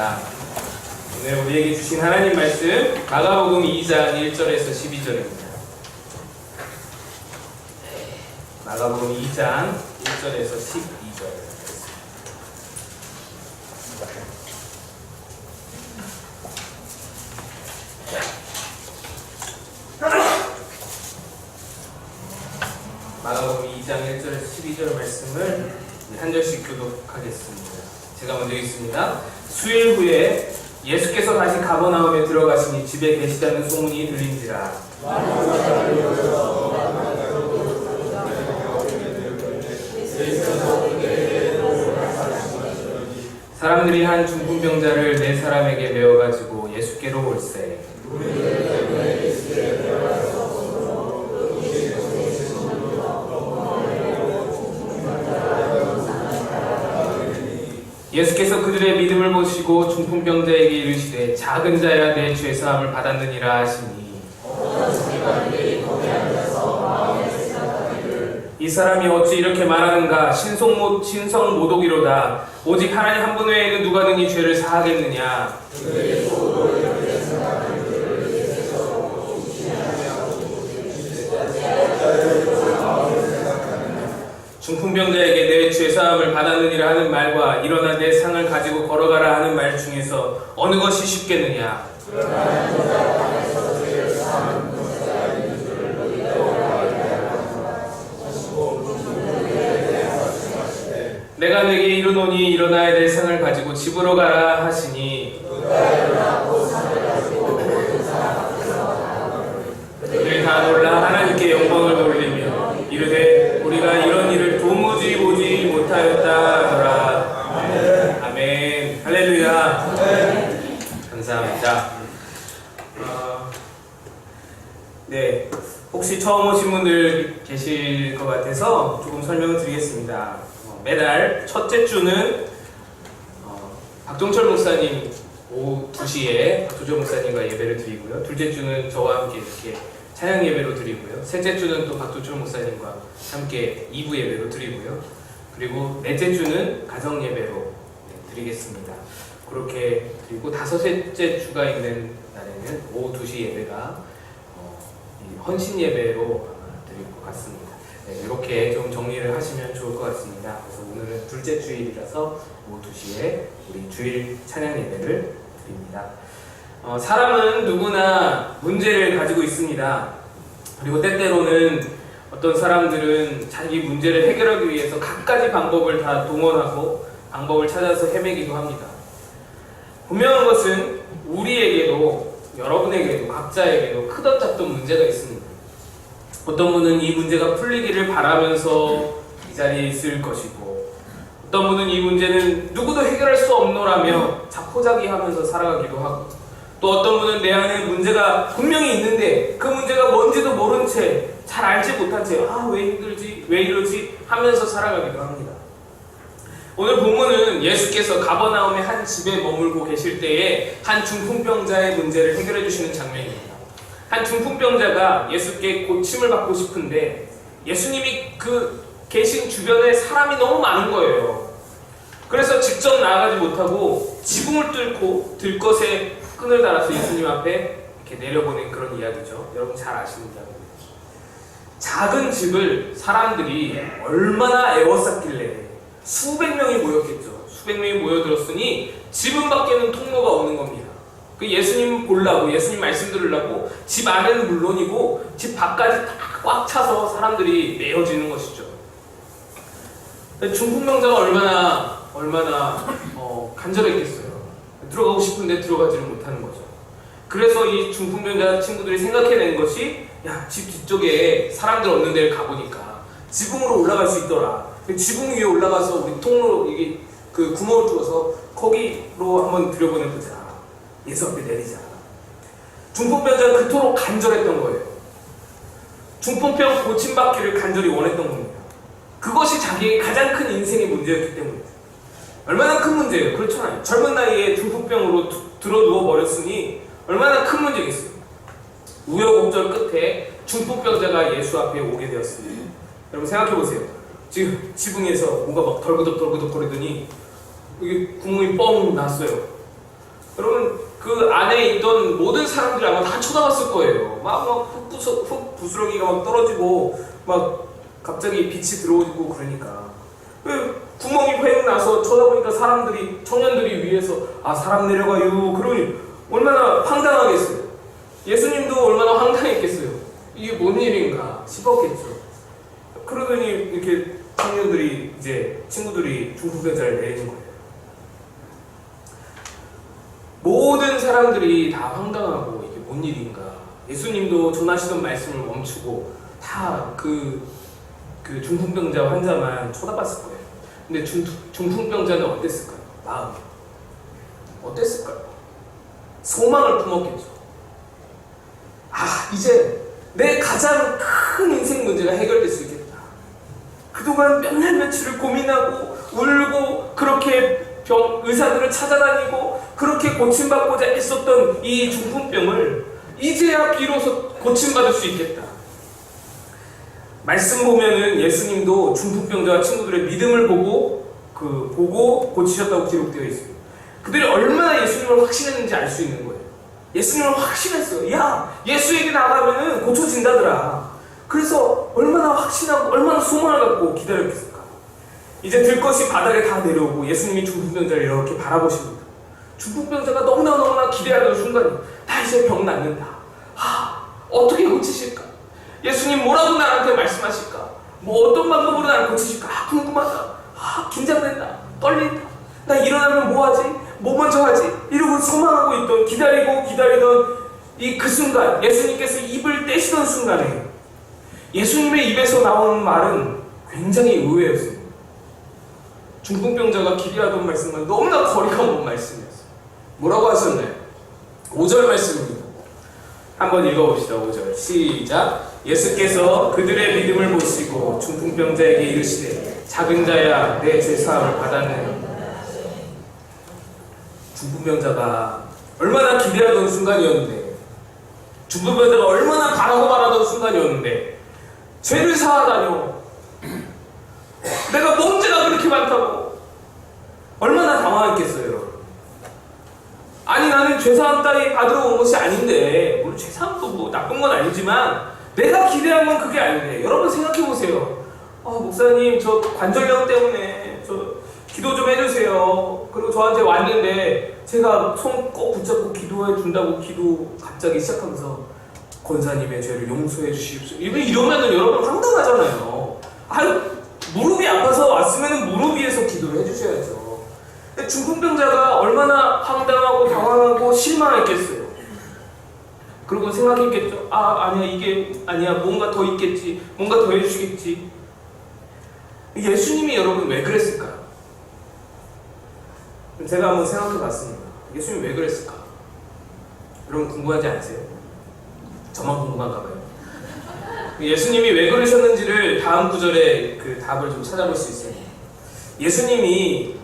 하겠습니다. 오늘 우리에게 주신 하나님 말씀 마가복음 2장 1절에서 12절입니다. 마가복음 2장 1절에서 12절. 마가복음 2장 1절에서 12절 말씀을 한 절씩 교독하겠습니다. 제가 먼저 읽습니다. 수일 후에 예수께서 다시 가버나움에 들어가시니 집에 계시다는 소문이 들린지라. 사람들이 한 중풍병자를 네 사람에게 메어가지고 예수께로 올세. 그들의 믿음을 보시고 중풍병자에게 이르시되 작은 자야 내 죄사함을 받았느니라 하시니. 이 사람이 어찌 이렇게 말하는가? 신성, 신성 모독이로다. 오직 하나님 한 분 외에는 누가 능히 죄를 사하겠느냐 중풍병자에게 내 죄사함을 받았느니라 하는 말과 일어나 내 상을 가지고 걸어가라 하는 말 중에서 어느 것이 쉽겠느냐? 내가 내게 이르노니 일어나야 될 상을 가지고 집으로 가라 하시니. 그들이 다 놀라 하나님께 영광을 돌리며 이르되 우리가 이런 일 할렐루야 감사합니다 어, 네 혹시 처음 오신 분들 계실 것 같아서 조금 설명을 드리겠습니다 어, 매달 첫째 주는 어, 박종철 목사님 오후 2시에 박조조 목사님과 예배를 드리고요. 둘째 주는 저와 함께 이렇게 찬양 예배로 드리고요. 셋째 주는 또 박조철 목사님과 함께 2부 예배로 드리고요. 그리고 넷째 주는 가정 예배로 네, 드리겠습니다. 그렇게 드리고 다섯째 주가 있는 날에는 오후 2시 예배가 어, 이 헌신 예배로 드릴 것 같습니다. 네, 이렇게 좀 정리를 하시면 좋을 것 같습니다. 그래서 오늘은 둘째 주일이라서 오후 2시에 우리 주일 찬양 예배를 드립니다. 어, 사람은 누구나 문제를 가지고 있습니다. 그리고 때때로는 어떤 사람들은 자기 문제를 해결하기 위해서 갖가지 방법을 다 동원하고 방법을 찾아서 헤매기도 합니다. 분명한 것은 우리에게도 여러분에게도 각자에게도 크던 작던 문제가 있습니다. 어떤 분은 이 문제가 풀리기를 바라면서 이 자리에 있을 것이고 어떤 분은 이 문제는 누구도 해결할 수 없노라며 자포자기하면서 살아가기도 하고 또 어떤 분은 내 안에 문제가 분명히 있는데 그 문제가 뭔지도 모른 채 잘 알지 못한 채 아 왜 힘들지 왜 이러지 하면서 살아가기도 합니다. 오늘 본문은 예수께서 가버나움의 한 집에 머물고 계실 때에 한 중풍병자의 문제를 해결해 주시는 장면입니다. 한 중풍병자가 예수께 고침을 받고 싶은데 예수님이 그 계신 주변에 사람이 너무 많은 거예요. 그래서 직접 나아가지 못하고 지붕을 뚫고 들것에 끈을 달아서 예수님 앞에 이렇게 내려보낸 그런 이야기죠. 여러분 잘 이야기입니다. 작은 집을 사람들이 얼마나 애워쌌길래 수백 명이 모였겠죠. 수백 명이 모여들었으니 지붕 밖에는 통로가 없는 겁니다. 그 예수님 보려고 예수님 말씀 들으려고 집 안에는 물론이고 집 밖까지 다 꽉 차서 사람들이 메어지는 것이죠. 중풍 병자가 얼마나 얼마나 어, 간절했겠어요. 들어가고 싶은데 들어가지를 못하는 거죠. 그래서 이 중풍 병자 친구들이 생각해낸 것이 야 집 뒤쪽에 사람들 없는 데를 가보니까 지붕으로 올라갈 수 있더라. 그 지붕 위에 올라가서 우리 통로 이게 그 구멍을 뚫어서 거기로 한번 들여보내 보자. 예수 앞에 내리자. 중풍병자는 그토록 간절했던 거예요. 중풍병 고침받기를 간절히 원했던 겁니다. 그것이 자기의 가장 큰 인생의 문제였기 때문이에요. 얼마나 큰 문제예요. 그렇잖아요. 젊은 나이에 중풍병으로 두- 들어 누워 버렸으니 얼마나 큰 문제겠어요. 우여곡절 끝에 중풍병자가 예수 앞에 오게 되었습니다. 여러분 생각해 보세요. 지금 지붕에서 뭔가 막 덜그덕 덜그덕 거리더니 이게 구멍이 뻥 났어요. 여러분 그 안에 있던 모든 사람들이 아마 다 쳐다봤을 거예요. 막 막 흙부서 흙 부스러기가 막 떨어지고 막 갑자기 빛이 들어오고 그러니까 그 구멍이 획 나서 쳐다보니까 사람들이 청년들이 위에서 아 사람 내려가요 그러니 얼마나 황당하겠어요. 예수님도 얼마나 황당했겠어요. 이게 뭔 일인가 싶었겠죠. 그러더니 이렇게 청년들이 이제 친구들이 중풍병자를 내리는 거예요. 모든 사람들이 다 황당하고 이게 뭔 일인가. 예수님도 전하시던 말씀을 멈추고 다그 그 중풍병자 환자만 쳐다봤을 거예요. 근데 중, 중풍병자는 어땠을까요? 마음 어땠을까요? 소망을 품었겠죠. 아 이제 내 가장 큰 인생 문제가 해결될 수 있겠다. 그동안 몇날 며칠을 고민하고 울고 그렇게 병, 의사들을 찾아다니고 그렇게 고침받고자 애썼던 이 중풍병을 이제야 비로소 고침받을 수 있겠다. 말씀 보면은 예수님도 중풍병자와 친구들의 믿음을 보고 그 보고 고치셨다고 기록되어 있어요. 그들이 얼마나 예수님을 확신했는지 알 수 있는 거예요. 예수님을 확신했어요. 야, 예수에게 나가면은 고쳐진다더라. 그래서 얼마나 확신하고 얼마나 소망을 갖고 기다렸겠을까. 이제 들 것이 바닥에 다 내려오고 예수님이 중풍병자를 이렇게 바라보십니다. 중풍병자가 너무나 너무나 기대하던 순간이 나 이제 병 낫는다. 하, 어떻게 고치실까? 예수님 뭐라고 나한테 말씀하실까? 뭐 어떤 방법으로 나를 고치실까? 아, 궁금하다. 아, 긴장된다. 떨린다. 나 일어나면 뭐 하지? 뭐 먼저 하지? 이러고 소망하고 있던 기다리고 기다리던 이 그 순간 예수님께서 입을 떼시던 순간에 예수님의 입에서 나오는 말은 굉장히 의외였어요. 중풍병자가 기대하던 말씀과 너무나 거리가 먼 말씀이었어요. 뭐라고 하셨나요? 5절 말씀입니다. 한번 읽어봅시다. 5절 시작. 예수께서 그들의 믿음을 보시고 중풍병자에게 이르시되 작은 자야 내 죄사함을 받았느냐 중풍병자가 얼마나 기대하던 순간이었는데 중풍병자가 얼마나 바라고 바라던 순간이었는데 죄를 사하다뇨. 내가 뭔 죄가 그렇게 많다고. 얼마나 당황했겠어요 아니 나는 죄사함 따위 받으러 온 것이 아닌데 물론 죄사함도 뭐 나쁜 건 아니지만 내가 기대한 건 그게 아닌데 여러분 생각해 보세요. 아 목사님 저 관절염 때문에 저 기도 좀 해주세요. 그리고 저한테 왔는데 제가 손 꼭 붙잡고 기도해 준다고 기도 갑자기 시작하면서 권사님의 죄를 용서해 주십시오 이러면 이러면은 여러분 황당하잖아요 아유 무릎이 아파서 왔으면 무릎 위에서 기도를 해주셔야죠 중풍병자가 얼마나 황당하고 당황하고 실망했겠어요. 그리고 생각했겠죠. 아 아니야 이게 아니야 뭔가 더 있겠지. 뭔가 더 해주시겠지. 예수님이 여러분 왜 그랬을까요? 제가 한번 생각해 봤습니다. 예수님이 왜 그랬을까? 여러분 궁금하지 않으세요? 저만 궁금한가 봐요. 예수님이 왜 그러셨는지를 다음 구절에 그 답을 좀 찾아볼 수 있어요. 예수님이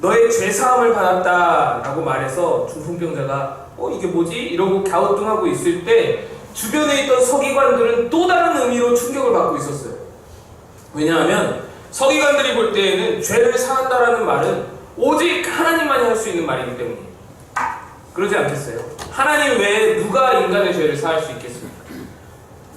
너의 죄 사함을 받았다 라고 말해서 중풍병자가 어 이게 뭐지 이러고 갸우뚱하고 있을 때 주변에 있던 서기관들은 또 다른 의미로 충격을 받고 있었어요. 왜냐하면 서기관들이 볼 때에는 죄를 사한다라는 말은 오직 하나님만이 할 수 있는 말이기 때문에 그러지 않겠어요? 하나님 외에 누가 인간의 죄를 사할 수 있겠습니까?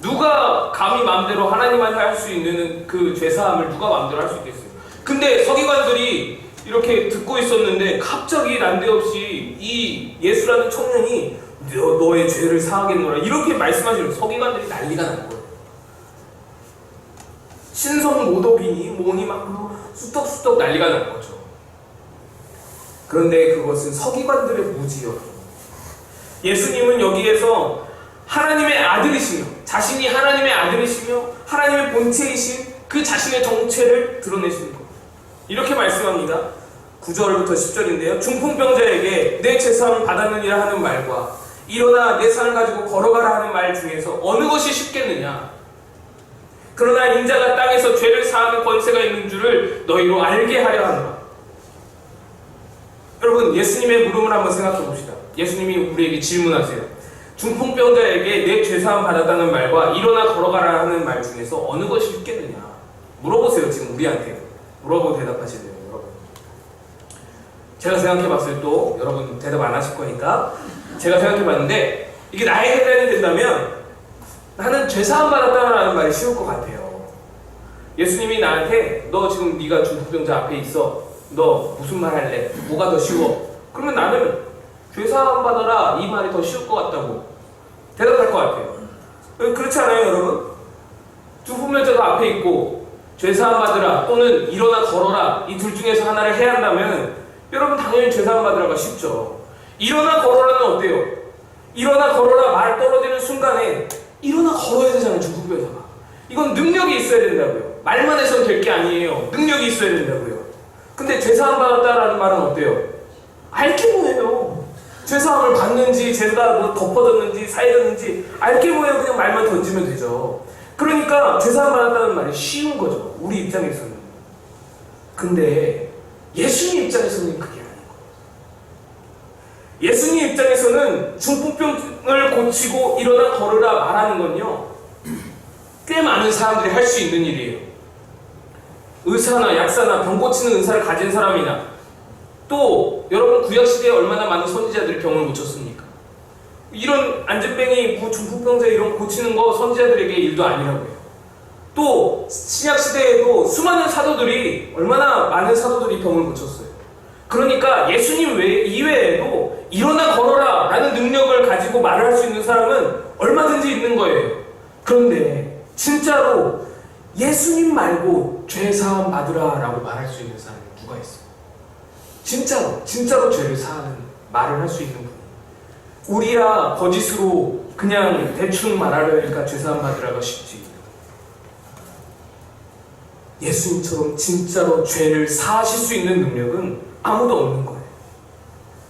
누가 감히 마음대로 하나님만이 할수 있는 그 죄사함을 누가 마음대로 할 수 있겠어요? 근데 서기관들이 이렇게 듣고 있었는데 갑자기 난데없이 이 예수라는 청년이 너, 너의 죄를 사하겠노라 이렇게 말씀하시는 서기관들이 난리가 난 거예요. 신성 모독이니 뭐니 막 수덕수덕 난리가 난 거죠. 그런데 그것은 서기관들의 무지요. 예수님은 여기에서 하나님의 아들이시며 자신이 하나님의 아들이시며 하나님의 본체이신 그 자신의 정체를 드러내시는 것. 이렇게 말씀합니다. 9절부터 10절인데요. 중풍병자에게 내 죄사함을 받았느니라 하는 말과 일어나 내 산을 가지고 걸어가라 하는 말 중에서 어느 것이 쉽겠느냐? 그러나 인자가 땅에서 죄를 사하는 권세가 있는 줄을 너희로 알게 하려 하노라. 여러분 예수님의 물음을 한번 생각해 봅시다. 예수님이 우리에게 질문하세요. 중풍병자에게 내 죄사함 받았다는 말과 일어나 걸어가라 하는 말 중에서 어느 것이 쉽겠느냐? 물어보세요 지금 우리한테. 물어보고 대답하시면 돼요 여러분. 제가 생각해봤어요. 또 여러분 대답 안 하실 거니까 제가 생각해봤는데 이게 나에게 해당이 된다면 나는 죄사함 받았다라는 말이 쉬울 것 같아요. 예수님이 나한테 너 지금 네가 중풍병자 앞에 있어. 너 무슨 말 할래? 뭐가 더 쉬워? 그러면 나는 죄사함 받아라 이 말이 더 쉬울 것 같다고 대답할 것 같아요. 그렇지 않아요, 여러분? 중풍병자가 앞에 있고 죄사함 받으라 또는 일어나 걸어라 이 둘 중에서 하나를 해야 한다면 여러분 당연히 죄사함 받으라가 쉽죠. 일어나 걸어라는 어때요? 일어나 걸어라 말 떨어지는 순간에 일어나 걸어야 되잖아요, 중풍병자가. 이건 능력이 있어야 된다고요. 말만 해서는 될 게 아니에요. 능력이 있어야 된다고요. 근데 죄사함 받았다라는 말은 어때요? 알게 뭐예요. 죄사함을 받는지 죄가 뭐 덮어졌는지 사해졌는지 알게 뭐예요. 그냥 말만 던지면 되죠. 그러니까 죄사함 받았다는 말이 쉬운 거죠. 우리 입장에서는. 근데 예수님 입장에서는 그게 아닌 거예요. 예수님 입장에서는 중풍병을 고치고 일어나 걸으라 말하는 건요. 꽤 많은 사람들이 할 수 있는 일이에요. 의사나 약사나 병 고치는 은사를 가진 사람이나 또 여러분 구약 시대에 얼마나 많은 선지자들이 병을 고쳤습니까? 이런 안전병이 뭐 중풍병자 이런 거 고치는 거 선지자들에게 일도 아니라고요. 또 신약 시대에도 수많은 사도들이 얼마나 많은 사도들이 병을 고쳤어요. 그러니까 예수님 외 이외에도 일어나 걸어라 라는 능력을 가지고 말을 할 수 있는 사람은 얼마든지 있는 거예요. 그런데 진짜로 예수님 말고 죄 사함 받으라 라고 말할 수 있는 사람이 누가 있어요? 진짜로 진짜로 죄를 사하는 말을 할 수 있는 분. 우리야 거짓으로 그냥 대충 말하려니까 죄 사함 받으라가 쉽지. 예수님처럼 진짜로 죄를 사하실 수 있는 능력은 아무도 없는 거예요.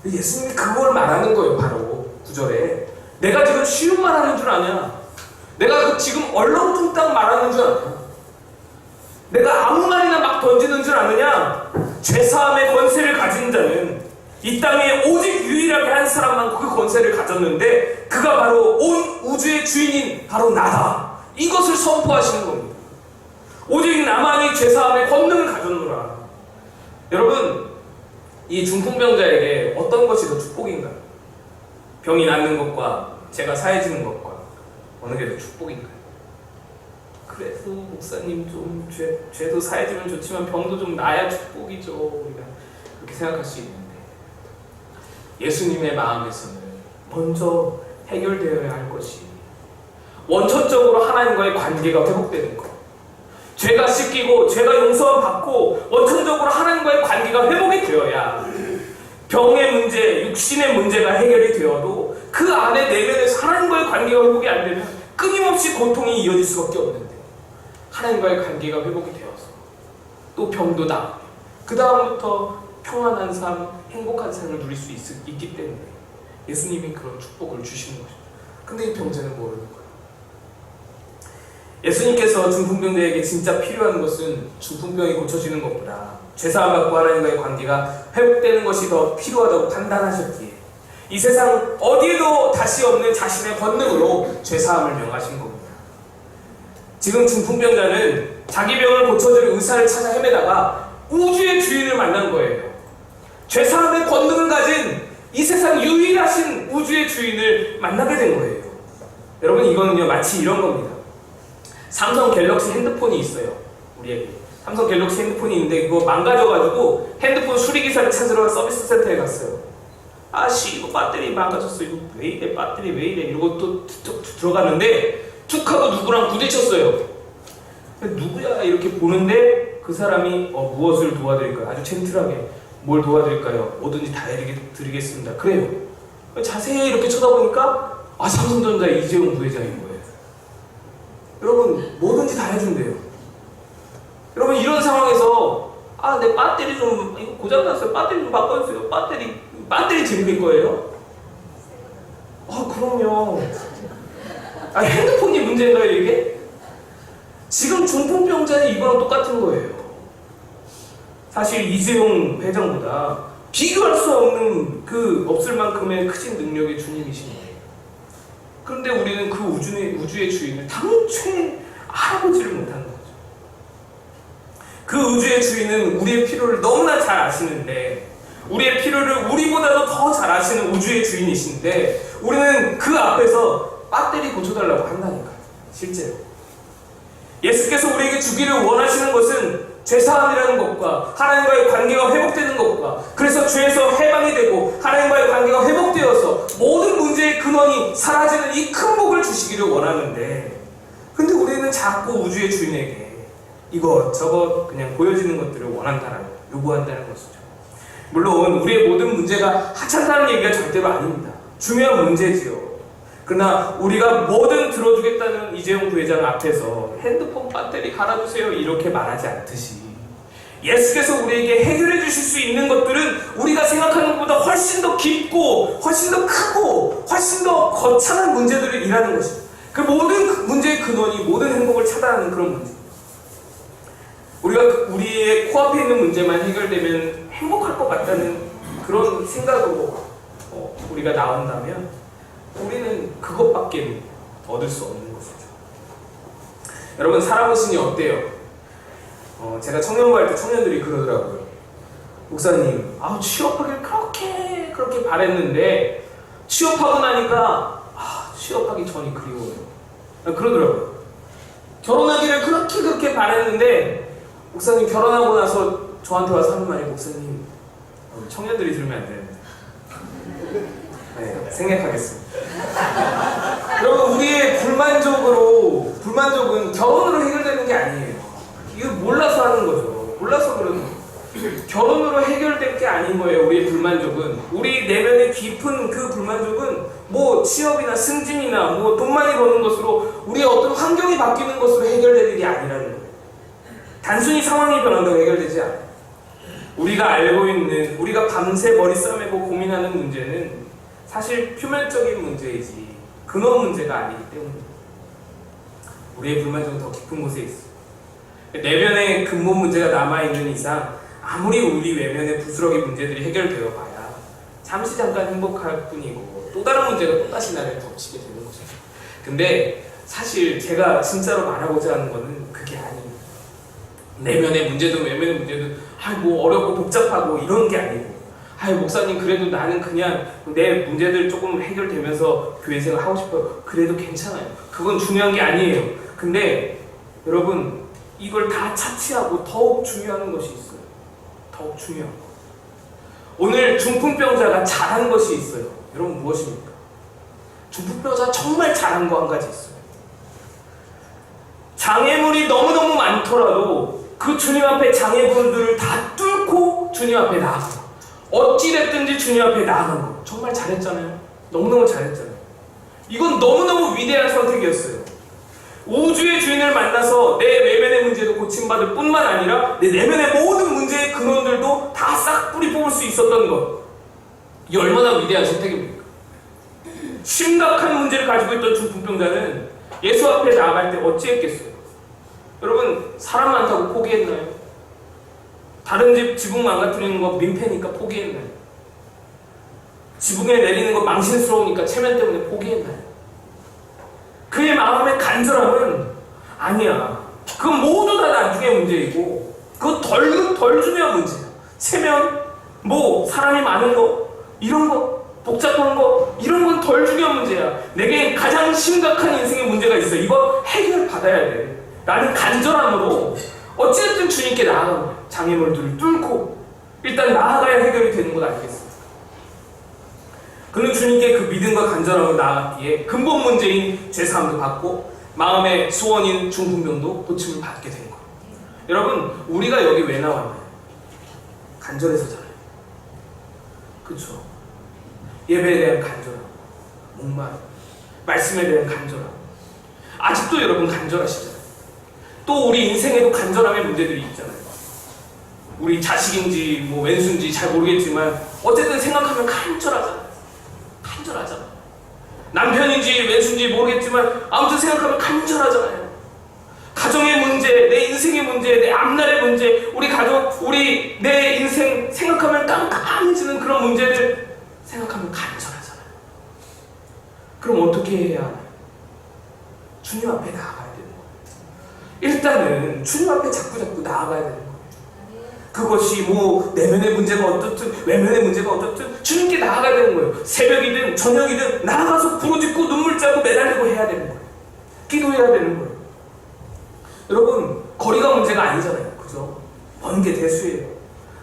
예수님이 그걸 말하는 거예요, 바로 구절에. 내가 지금 쉬운 말 하는 줄 아냐? 내가 그 지금 얼렁뚱땅 말하는 줄 아냐? 내가 아무 말이나 막 던지는 줄 아느냐? 죄사함의 권세를 가진 자는 이 땅에 오직 유일하게 한 사람만 그 권세를 가졌는데 그가 바로 온 우주의 주인인 바로 나다. 이것을 선포하시는 겁니다. 오직 나만이 죄사함의 권능을 가졌노라. 여러분, 이 중풍병자에게 어떤 것이 더 축복인가요? 병이 낫는 것과 제가 사해지는 것과 어느 게 더 축복인가요? 그래도 목사님 좀 죄, 죄도 사해지면 좋지만 병도 좀 나야 축복이죠. 우리가 그렇게 생각할 수 있는데 예수님의 마음에서는 먼저 해결되어야 할 것이 원천적으로 하나님과의 관계가 회복되는 것. 죄가 씻기고 죄가 용서함 받고 원천적으로 하나님과의 관계가 회복이 되어야 병의 문제, 육신의 문제가 해결이 되어도 그 안에 내면에서 하나님과의 관계가 회복이 안 되면 끊임없이 고통이 이어질 수밖에 없는데 하나님과의 관계가 회복이 되어서 또 병도 나. 그 다음부터 평안한 삶, 행복한 삶을 누릴 수 있, 있기 때문에 예수님이 그런 축복을 주시는 것입니다. 근데 이 병자는 모르는 거예요. 예수님께서 중풍병자에게 진짜 필요한 것은 중풍병이 고쳐지는 것보다 죄사함 받고 하나님과의 관계가 회복되는 것이 더 필요하다고 판단하셨기에 이 세상 어디에도 다시 없는 자신의 권능으로 죄사함을 명하신 겁니다. 지금 중풍병자는 자기 병을 고쳐줄 의사를 찾아 헤매다가 우주의 주인을 만난 거예요. 죄사함의 권능을 가진 이 세상 유일하신 우주의 주인을 만나게 된 거예요. 여러분 이거는요 마치 이런 겁니다. 삼성 갤럭시 핸드폰이 있어요. 우리에게. 삼성 갤럭시 핸드폰이 있는데 그거 망가져가지고 핸드폰 수리기사를 찾으러 서비스 센터에 갔어요. 아씨 이거 배터리 망가졌어. 이거 왜 이래? 배터리 왜 이래? 이러고 또툭 들어갔는데 툭 하고 누구랑 부딪혔어요. 누구야? 이렇게 보는데 그 사람이 어, 무엇을 도와드릴까요? 아주 젠틀하게 뭘 도와드릴까요? 뭐든지 다 해드리- 드리겠습니다. 그래요. 자세히 이렇게 쳐다보니까 아 삼성전자 이재용 부회장인 거예요. 여러분 뭐든지 다 해준대요. 여러분 이런 상황에서 아내 배터리 좀 이거 고장 났어요. 배터리 좀 바꿔주세요. 배터리 배터리 재밌을 거예요? 아 그럼요. 아 핸드폰이 문제인가요 이게? 지금 중풍병자는 이거랑 똑같은 거예요. 사실 이재용 회장보다 비교할 수 없는 그 없을 만큼의 크신 능력의 주님이신 거예요. 그런데 우리는 그 우주의, 우주의 주인을 당최 알아보지를 못하는 거죠. 그 우주의 주인은 우리의 필요를 너무나 잘 아시는데 우리의 필요를 우리보다도 더 잘 아시는 우주의 주인이신데 우리는 그 앞에서 배터리 고쳐달라고 한다니까요. 실제로. 예수께서 우리에게 주기를 원하시는 것은 죄사함이라는 것과 하나님과의 관계가 회복되는 것과 그래서 죄에서 해방이 되고 하나님과의 관계가 회복되어서 모든 문제의 근원이 사라지는 이 큰 복을 주시기를 원하는데 근데 우리는 자꾸 우주의 주인에게 이것 저것 그냥 보여지는 것들을 원한다라는 요구한다는 것이죠. 물론 우리의 모든 문제가 하찮다는 얘기가 절대로 아닙니다. 중요한 문제지요. 그러나 우리가 뭐든 들어주겠다는 이재용 부회장 앞에서 핸드폰 배터리 갈아주세요 이렇게 말하지 않듯이 예수께서 우리에게 해결해 주실 수 있는 것들은 우리가 생각하는 것보다 훨씬 더 깊고 훨씬 더 크고 훨씬 더 거창한 문제들을 일하는 것입니다. 그 모든 그 문제의 근원이 모든 행복을 차단하는 그런 문제. 우리가 그- 우리의 코앞에 있는 문제만 해결되면 행복할 것 같다는 그런 생각으로 어, 우리가 나온다면 우리는 그것밖에 얻을 수 없는 것이죠. 여러분 살아보시니 어때요? 어, 제가 청년부 할 때 청년들이 그러더라고요. 목사님, 아 취업하길 그렇게 그렇게 바랬는데 취업하고 나니까 아 취업하기 전이 그리워요. 아, 그러더라고요. 결혼하기를 그렇게 그렇게 바랬는데 목사님 결혼하고 나서 저한테 와서 하는 말이 목사님 어, 청년들이 들으면 안 되는데 네, 생략하겠습니다. 여러분 우리의 불만족으로 불만족은 결혼으로 해결되는 게 아니에요. 이거 몰라서 하는 거죠. 몰라서 거예요. 결혼으로 해결될 게 아닌 거예요. 우리의 불만족은 우리 내면의 깊은 그 불만족은 뭐 취업이나 승진이나 뭐 돈 많이 버는 것으로 우리의 어떤 환경이 바뀌는 것으로 해결될 일이 아니라는 거예요. 단순히 상황이 변한다고 해결되지 않아요. 우리가 알고 있는 우리가 밤새 머리 싸매고 고민하는 문제는 사실 표면적인 문제이지 근원 문제가 아니기 때문입니다. 우리의 불만족은 더 깊은 곳에 있어요. 내면의 근본 문제가 남아있는 이상 아무리 우리 외면의 부스러기 문제들이 해결되어 봐야 잠시 잠깐 행복할 뿐이고 또 다른 문제가 또다시 나를 덮치게 되는 거죠. 근데 사실 제가 진짜로 말하고자 하는 거는 그게 아니에요. 내면의 문제든 외면의 문제든 아뭐 어렵고 복잡하고 이런 게 아니고 아유 목사님 그래도 나는 그냥 내 문제들 조금 해결되면서 교회 생활 하고 싶어요. 그래도 괜찮아요. 그건 중요한 게 아니에요. 근데 여러분 이걸 다 차치하고 더욱 중요한 것이 있어요. 더욱 중요한 거. 오늘 중풍병자가 잘한 것이 있어요. 여러분 무엇입니까? 중풍병자가 정말 잘한 거 한 가지 있어요. 장애물이 너무너무 많더라도 그 주님 앞에 장애물들을 다 뚫고 주님 앞에 나아간 거. 어찌됐든지 주님 앞에 나아간 거. 정말 잘했잖아요. 너무너무 잘했잖아요. 이건 너무너무 위대한 선택이었어요. 우주의 주인을 만나서 내 외면의 문제도 고침받을 뿐만 아니라 내 내면의 모든 문제의 근원들도 다 싹 뿌리 뽑을 수 있었던 것. 이 얼마나 위대한 선택입니까? 심각한 문제를 가지고 있던 중풍병자는 예수 앞에 나아갈 때 어찌했겠어요? 여러분 사람 많다고 포기했나요? 다른 집 지붕 망가뜨리는 거 민폐니까 포기했나요? 지붕에 내리는 거 망신스러우니까 체면 때문에 포기했나요? 그의 마음의 간절함은 아니야. 그건 모두 다 나중의 문제이고 그거 덜, 덜 중요한 문제야. 체면, 뭐 사람이 많은 거 이런 거 복잡한 거 이런 건 덜 중요한 문제야. 내게 가장 심각한 인생의 문제가 있어. 이거 해결 받아야 돼. 나는 간절함으로 어쨌든 주님께 나아가는 거야. 장애물들을 뚫고 일단 나아가야 해결이 되는 것 아니겠습니까? 그는 주님께 그 믿음과 간절함으로 나아갔기에 근본 문제인 죄사함도 받고 마음의 소원인 중풍병도 고침을 받게 된 거예요. 여러분 우리가 여기 왜 나왔나요? 간절해서잖아요. 그렇죠? 예배에 대한 간절함, 목마름, 말씀에 대한 간절함. 아직도 여러분 간절하시잖아요. 또 우리 인생에도 간절함의 문제들이 있잖아요. 우리 자식인지 뭐 왼수인지 잘 모르겠지만 어쨌든 생각하면 간절하잖아요. 간절하잖아. 남편인지 왼수인지 모르겠지만 아무튼 생각하면 간절하잖아요. 가정의 문제, 내 인생의 문제, 내 앞날의 문제, 우리 가족, 우리 내 인생 생각하면 깜깜해지는 그런 문제들 생각하면 간절하잖아요. 그럼 어떻게 해야? 주님 앞에 거예요. 일단은 주님 앞에 자꾸 자꾸 나아가야 되는 거예요. 그 그것이 뭐 내면의 문제가 어떻든 외면의 문제가 어떻든 주님께 나아가야 되는 거예요. 새벽이든 저녁이든 나아가서 부르짖고 눈물 짜고 매달리고 해야 되는 거예요. 기도해야 되는 거예요. 여러분 거리가 문제가 아니잖아요. 그죠? 먼 게 대수예요.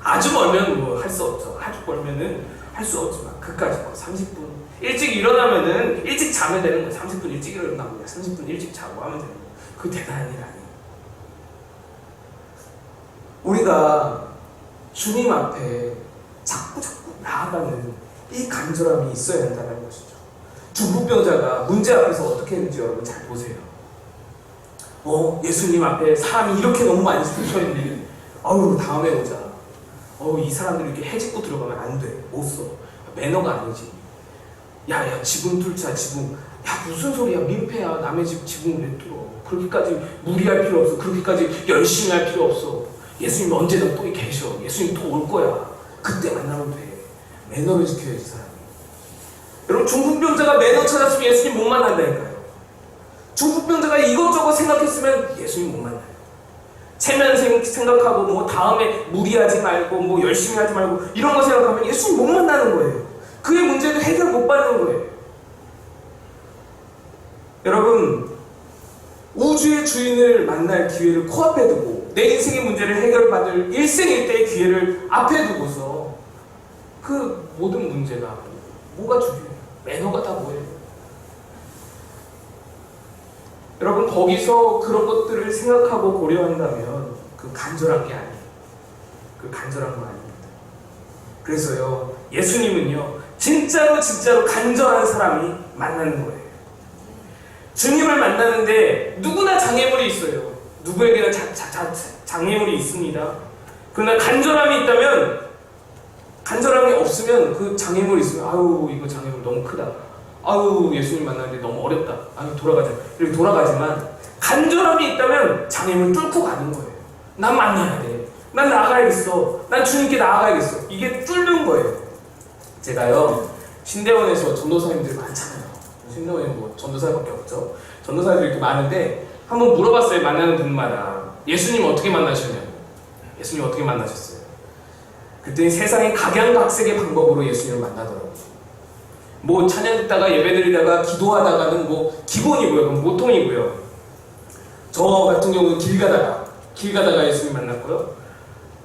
아주 멀면 뭐 할 수 없죠. 아주 멀면은 할 수 없지만 그까지 뭐 30분 일찍 일어나면은 일찍 자면 되는 거예요. 30분 일찍 일어나고 30분 일찍 자고 하면 되는 거예요. 그 대단한 일 아니에요. 우리가 주님 앞에 자꾸 자꾸 나아가는 이 간절함이 있어야 한다는 것이죠. 중풍병자가 문제 앞에서 어떻게 했는지 여러분 잘 보세요. 어, 예수님 앞에 사람이 이렇게 너무 많이 서 있는데, 어우, 다음에 오자. 어우, 이 사람들 이렇게 해집고 들어가면 안 돼. 못 써. 매너가 아니지. 야, 야, 지붕 뚫자, 지붕. 야, 무슨 소리야. 민폐야. 남의 집 지붕 왜 뚫어. 그렇게까지 무리할 필요 없어. 그렇게까지 열심히 할 필요 없어. 예수님 언제든 또 계셔. 예수님 또 올 거야. 그때 만나면 돼. 매너를 지켜야지, 사람이. 여러분, 중풍병자가 매너 찾았으면 예수님 못 만난다니까요. 중풍병자가 이것저것 생각했으면 예수님 못 만나요. 체면 생- 생각하고 뭐 다음에 무리하지 말고 뭐 열심히 하지 말고 이런 거 생각하면 예수님 못 만나는 거예요. 그의 문제도 해결 못 받는 거예요. 여러분 우주의 주인을 만날 기회를 코앞에 두고 내 인생의 문제를 해결받을 일생일 대의 기회를 앞에 두고서 그 모든 문제가 뭐가 중요해요? 매너가 다 뭐예요? 여러분 거기서 그런 것들을 생각하고 고려한다면 그 간절한 게 아니에요. 그 간절한 거 아닙니다. 그래서요 예수님은요 진짜로 진짜로 간절한 사람이 만나는 거예요. 주님을 만나는데 누구나 장애물이 있어요. 누구에게나 자, 자, 자, 장애물이 있습니다. 그러나 간절함이 있다면 간절함이 없으면 그 장애물이 있으면 아유 이거 장애물 너무 크다. 아유 예수님 만나는데 너무 어렵다. 아유 돌아가자. 이렇게 돌아가지만 간절함이 있다면 장애물 뚫고 가는 거예요. 난 만나야 돼. 난 나가야겠어. 난 주님께 나아가야겠어. 이게 뚫는 거예요. 제가요 신대원에서 전도사님들 많잖아요. 신대원에 뭐 전도사밖에 없죠. 전도사들이 이렇게 많은데 한번 물어봤어요. 만나는 분마다 예수님 어떻게 만나셨냐고. 예수님 어떻게 만나셨어요? 그때 세상의 각양각색의 방법으로 예수님을 만나더라고요. 뭐 찬양 듣다가 예배 드리다가 기도하다가는 뭐 기본이고요. 그건 보통이고요. 저 같은 경우는 길 가다가 길 가다가 예수님 만났고요.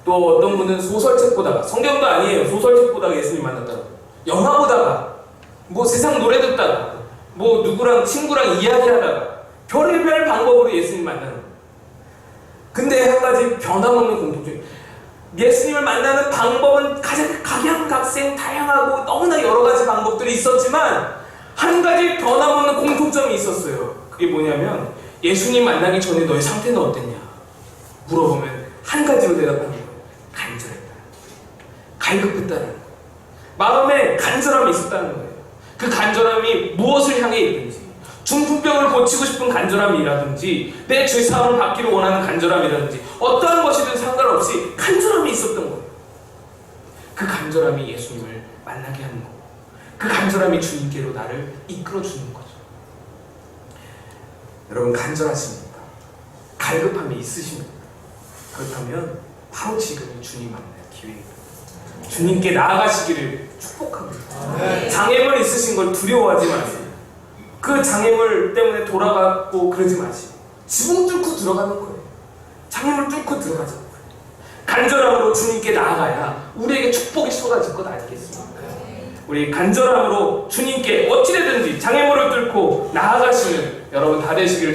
또 어떤 분은 소설책 보다가 성경도 아니에요. 소설책 보다가 예수님 만났다고. 영화 보다가 뭐 세상 노래 듣다가 뭐 누구랑 친구랑 이야기하다가 별의별 방법으로 예수님 만나는. 근데 한 가지 변함없는 공통점이 예수님을 만나는 방법은 가장 각양각색 다양하고 너무나 여러 가지 방법들이 있었지만 한 가지 변함없는 공통점이 있었어요. 그게 뭐냐면 예수님 만나기 전에 너의 상태는 어땠냐 물어보면 한 가지로 대답하는 거예요. 간절했다. 갈급했다는 거예요. 마음에 간절함이 있었다는 거예요. 그 간절함이 무엇을 향해 있든지 중풍병을 고치고 싶은 간절함이라든지 내 죄사함을 받기를 원하는 간절함이라든지 어떠한 것이든 상관없이 간절함이 있었던 거예요. 그 간절함이 예수님을 만나게 하는 거고 그 간절함이 주님께로 나를 이끌어 주는 거죠. 여러분 간절하십니까? 갈급함이 있으십니까? 그렇다면 바로 지금이 주님 만날 기회입니다. 주님께 나아가시기를 축복합니다. 장애물 있으신 걸 두려워하지 마세요. 그 장애물 때문에 돌아가고 그러지 마시고 지붕 뚫고 들어가는 거예요. 장애물 뚫고 들어가자는 거예요. 간절함으로 주님께 나아가야 우리에게 축복이 쏟아질 것 아니겠습니까? 우리 간절함으로 주님께 어찌되든지 장애물을 뚫고 나아가시는 여러분 다 되시기를